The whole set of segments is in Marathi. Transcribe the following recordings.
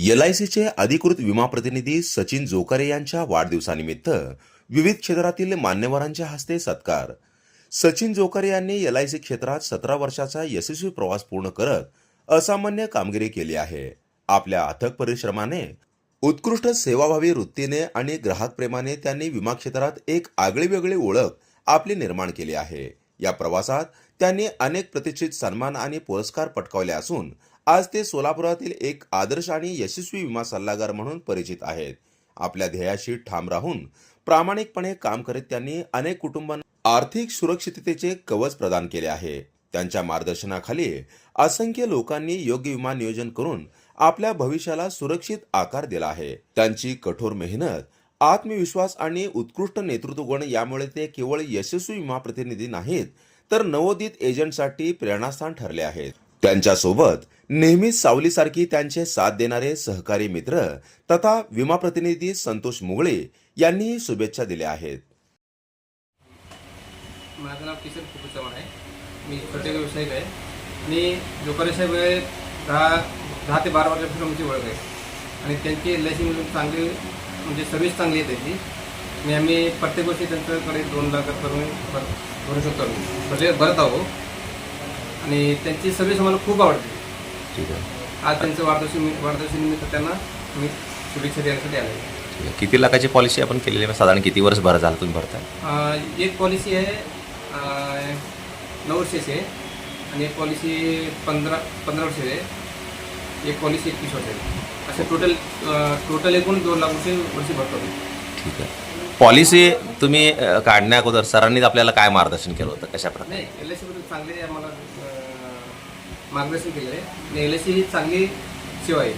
एल आय सीचे अधिकृत विमा प्रतिनिधी सचिन जोकारे यांच्या वाढदिवसानिमित्त विविध क्षेत्रातील मान्यवरांच्या हस्ते सत्कार. सचिन जोकारे यांनी एल आय सी क्षेत्रात सतरा वर्षाचा यशस्वी प्रवास पूर्ण करत असामान्य कामगिरी केली आहे. आपल्या अथक परिश्रमाने उत्कृष्ट सेवाभावी वृत्तीने आणि ग्राहक प्रेमाने त्यांनी विमा क्षेत्रात एक आगळीवेगळी ओळख आपली निर्माण केली आहे. या प्रवासात त्यांनी अनेक प्रतिष्ठित सन्मान आणि पुरस्कार पटकावले असून आज ते सोलापुरातील एक आदर्श आणि यशस्वी विमा सल्लागार म्हणून परिचित आहेत. आपल्या ध्येयाशी ठाम राहून प्रामाणिकपणे काम करीत त्यांनी अनेक कुटुंबांना आर्थिक सुरक्षिततेचे कवच प्रदान केले आहे. त्यांच्या मार्गदर्शनाखाली असंख्य लोकांनी योग्य विमा नियोजन करून आपल्या भविष्याला सुरक्षित आकार दिला आहे. त्यांची कठोर मेहनत आत्मविश्वास आणि उत्कृष्ट नेतृत्व गुण यामुळे ते केवळ यशस्वी विमा प्रतिनिधी नाहीत तर नवोदित एजंटसाठी प्रेरणास्थान ठरले आहेत. त्यांच्यासोबत नेहमीच सावलीसारखी त्यांचे साथ देणारे सहकारी मित्र तथा विमा प्रतिनिधी संतोष मुगळे यांनीही शुभेच्छा दिल्या आहेत. माझं नाव किशन कुपू चव्हाण आहे. मी छोटे व्यावसायिक आहे. आणि जोकारे साहेब दहा दहा ते बारा वर्षापासून आमची ओळख आहे. आणि त्यांची एल आय चांगली म्हणजे सर्व्हिस चांगली आहे त्यांची. आणि आम्ही प्रत्येक वर्षी त्यांच्याकडे दोन लाख करून भर- भरू शकतो आम्ही भरले भरत आहो आणि त्यांची सर्व्हिस आम्हाला खूप आवडते. ठीक आहे. आज त्यांचं वाढदिवशी वाढदिवशीनिमित्त त्यांना मी शुभेच्छा देण्यासाठी आलो आहे ठीक आहे. किती लाखाची पॉलिसी आपण केलेली आहे? साधारण किती वर्ष भर झालं तुम्ही भरताय? अं, एक पॉलिसी आहे अं, नऊ वर्षाची आहे. आणि एक पॉलिसी पंधरा पंधरा वर्षाची आहे. एक पॉलिसी एकवीस वर्षाची आहे. असे टोटल टोटल एकूण दोन लाख रुपये वर्षी भरतो मी ठीक आहे. पॉलिसी तुम्ही अ, काढण्या अगोदर सरांनीच आपल्याला काय मार्गदर्शन केलं होतं? कशा प्रकारे? नाही एल आय सीबद्दल चांगले आम्हाला अं, मार्गदर्शन केलेलं आहे. आणि एल आय सी ही चांगली सेवा आहे.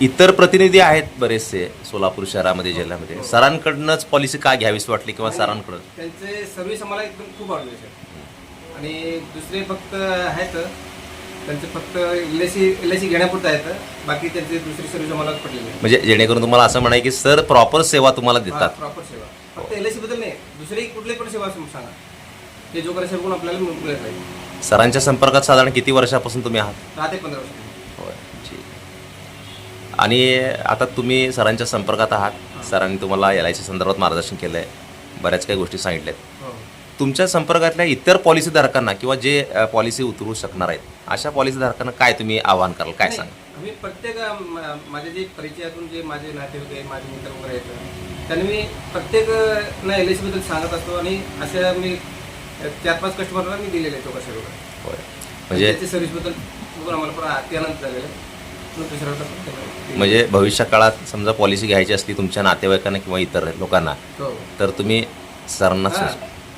इतर प्रतिनिधी आहेत बरेचसे सोलापूर शहरामध्ये जिल्ह्यामध्ये. सरांकडनंच पॉलिसी का घ्यावीशी वाटली किंवा सरांकडून? त्यांचे सर्व्हिस आम्हाला एकदम खूप आवडले सर. आणि दुसरे फक्त आहेत त्यांचे फक्त L I C L I C घेण्यापुरतं आहेत बाकी त्यांचे दुसरी सर्व्हिस आम्हाला पडलेली नाही म्हणजे जेणेकरून तुम्हाला असं म्हणाय की सर प्रॉपर सेवा तुम्हाला देतात. प्रॉपर सेवा. फक्त एल आय सी बद्दल नाही दुसरी कुठली पण सेवा असं सांगा. ते जो करे सेवा आपल्याला मिळ- मिळत नाही. सरांच्या संपर्कात साधारण किती वर्षापासून तुम्ही आहात? दहा ते पंधरा वर्ष. होय ठीक. आणि आता तुम्ही सरांच्या संपर्कात आहात. सरांनी तुम्हाला एल आय सी संदर्भात मार्गदर्शन केलं आहे बऱ्याच काही गोष्टी सांगितल्यात. हो तुमच्या संपर्कातल्या इतर पॉलिसीधारकांना किंवा जे पॉलिसी उतरू शकणार आहेत अशा पॉलिसीधारकांना काय तुम्ही आवाहन कराल काय सांग आम्ही प्रत्येक म- माझे जे परिचयातून जे माझे नाते होते माझे मित्र वगैरे आहेत त्यांनी मी प्रत्येक ना एल आयबद्दल सांगत असतो आणि अशा मी चार पाच कस्टमरला मी दिलेले आहेत वगैरे होय. म्हणजे त्याच्या सर्व्हिसबद्दल आम्हाला पण अत्यानंद झालेला आहे. म्हणजे भविष्य काळात समजा पॉलिसी घ्यायची असली तुमच्या नातेवाईकांना किंवा इतर लोकांना हो. तर तुम्ही सरांना